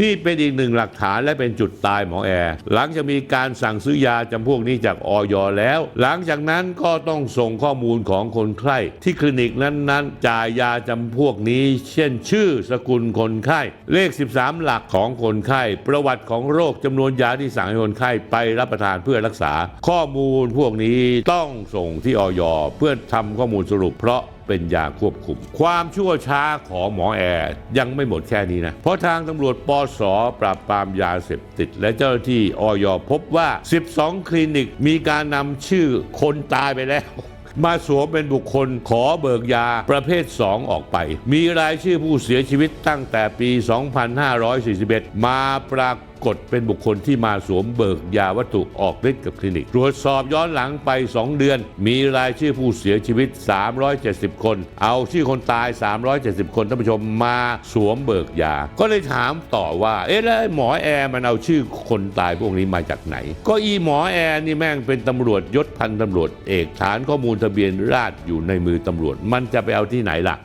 นี่เป็นอีกหนึ่งหลักฐานและเป็นจุดตายหมอแอร์หลังจากมีการสั่งซื้อยาจำพวกนี้จากออยแล้ว หลังจากนั้นก็ต้องส่งข้อมูลของคนไข้ที่คลินิกนั้นๆ จ่ายยาจำพวกนี้ เช่น ชื่อสกุลคนไข้ เลข 13 หลักของคนไข้ ประวัติของโรคจำนวนยาที่สั่งให้คนไข้ไปรับประทานเพื่อรักษา ข้อมูลพวกนี้ต้องส่งที่ออยเพื่อทำข้อมูลสรุปเพราะเป็นยาควบคุม ความชั่วช้าของหมอแอร์ยังไม่หมดแค่นี้นะ เพราะทางตำรวจปสปราบปรามยาเสพติด และเจ้าหน้าที่ออยพบว่า 12 คลินิกมีการนำชื่อคนตายไปแล้วมาสวมเป็นบุคคลขอเบิกยาประเภท 2 ออกไป มีรายชื่อผู้เสียชีวิตตั้งแต่ปี 2541 มาปราก กฏเป็นบุคคลที่มาสวมเบิกยาวัตถุออกฤทธิ์กับคลินิก ตรวจสอบย้อนหลังไป 2 เดือน มีรายชื่อผู้เสียชีวิต 370 คน เอาชื่อคนตาย 370 คนท่านผู้ชมมาสวมเบิกยา ก็เลยถามต่อว่า เอ๊ะแล้วหมอแอร์มันเอาชื่อคนตายพวกนี้มาจากไหน ก็อีหมอแอร์นี่แม่งเป็นตำรวจยศพันตำรวจ เอกฐานข้อมูลทะเบียนราษฎรอยู่ในมือตำรวจ มันจะไปเอาที่ไหนล่ะ